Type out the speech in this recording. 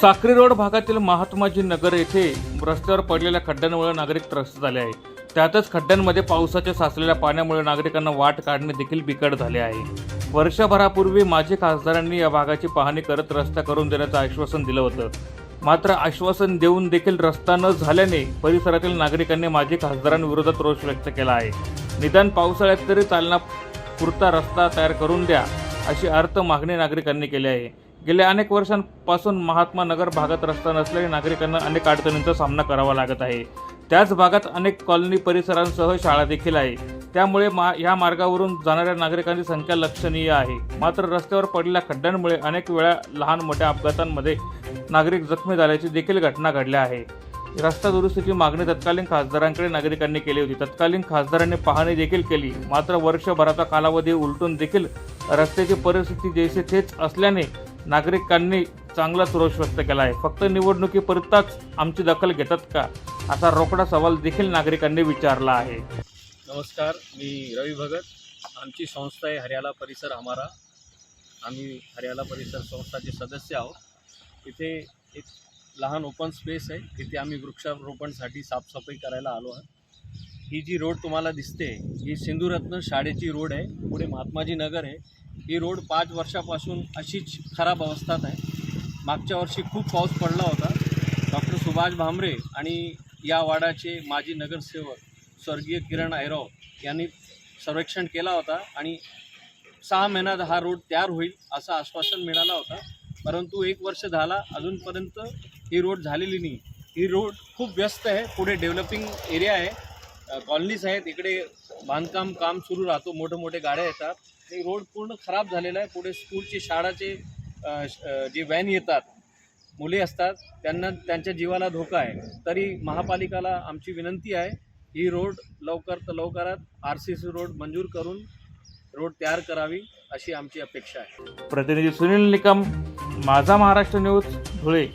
Sakri road भागातील महात्माजी नगर येथे रस्त्यावर पडलेल्या खड्ड्यांमुळे नागरिक त्रस्त झाले आहे त्यातच खड्ड्यांमध्ये पावसाच्या साचलेल्या पाण्यामुळे नागरिकांना वाट काढणे देखील बिकट झाले आहे. वर्षभरापूर्वी माजी खासदारांनी या भागाची पाहणी करत रस्ता करून देण्याचं आश्वासन दिलं होतं. मात्र आश्वासन देऊन देखील रस्ता न झाल्याने परिसरातील नागरिकांनी माजी खासदारांविरोधात रोष व्यक्त केला आहे. निदान पावसाळ्यात तरी चालना पुरता रस्ता तयार करून द्या अशी अर्थ मागणी नागरिकांनी केली आहे. गेल्या अनेक वर्षांपासून महात्मा नगर भागात रस्ता नसल्याने नागरिकांना अनेक अडचणींचा सामना करावा लागत आहे. त्याच भागात अनेक कॉलनी परिसरांसह शाळा देखील आहे. त्यामुळे मा या मार्गावरून जाणाऱ्या नागरिकांची संख्या लक्षणीय आहे. मात्र रस्त्यावर पडलेल्या खड्ड्यांमुळे अनेक वेळा लहान मोठ्या अपघातांमध्ये नागरिक जखमी झाल्याची देखील घटना घडल्या आहे. रस्ता दुरुस्तीची मागणी तत्कालीन खासदारांकडे नागरिकांनी केली होती. तत्कालीन खासदारांनी पाहणी देखील केली. मात्र वर्षभराचा कालावधी उलटून देखील रस्त्याची परिस्थिती जैसे तेच असल्याने नागरिकांनी चांगलाच रोष व्यक्त केला आहे. फक्त निवडणुकीपुरताच आमची दखल घेतात का? असा रोकडा सवाल देखील नागरिकांनी विचारला आहे. नमस्कार मी रवी भगत. आमची संस्था आहे हरियाला परिसर हमारा आम्ही हरियाला परिसर संस्थाचे सदस्य आहोत. इथे एक लहान ओपन स्पेस आहे. तिथे आम्ही वृक्षारोपणसाठी साफसफाई करायला आलो आहोत. ही जी रोड तुम्हाला दिसते ही सिंधुरत्न शाळेची रोड आहे. पुढे महात्माजी नगर आहे. ही रोड पाच वर्षापासून अशीच खराब अवस्थात आहे. मागच्या वर्षी खूप पाऊस पडला होता. डॉक्टर सुभाष भामरे आणि या वाडाचे माजी नगरसेवक स्वर्गीय किरण ऐराव यांनी सर्वेक्षण केला होता आणि सहा महिन्यात हा रोड तयार होईल असं आश्वासन मिळाला होता. परंतु एक वर्ष झाला अजूनपर्यंत ही रोड झालेली नाही. ही रोड खूप व्यस्त आहे. पुढे डेव्हलपिंग एरिया आहे. कॉलनीज आहेत इकडे बांधकाम काम सुरू राहतो मोठे मोठे गाड्या येतात. आणि रोड पूर्ण खराब झालेला आहे. पुढे स्कूलचे शाळाचे जे व्हॅन येतात मुले असतात त्यांना त्यांच्या जीवाला धोका आहे. तरी महापालिकाला आमची विनंती आहे ही रोड लवकर तर लवकरात आर सी सी रोड मंजूर करून रोड तयार करावी अशी आमची अपेक्षा आहे. प्रतिनिधी सुनील निकम माझा महाराष्ट्र न्यूज धुळे.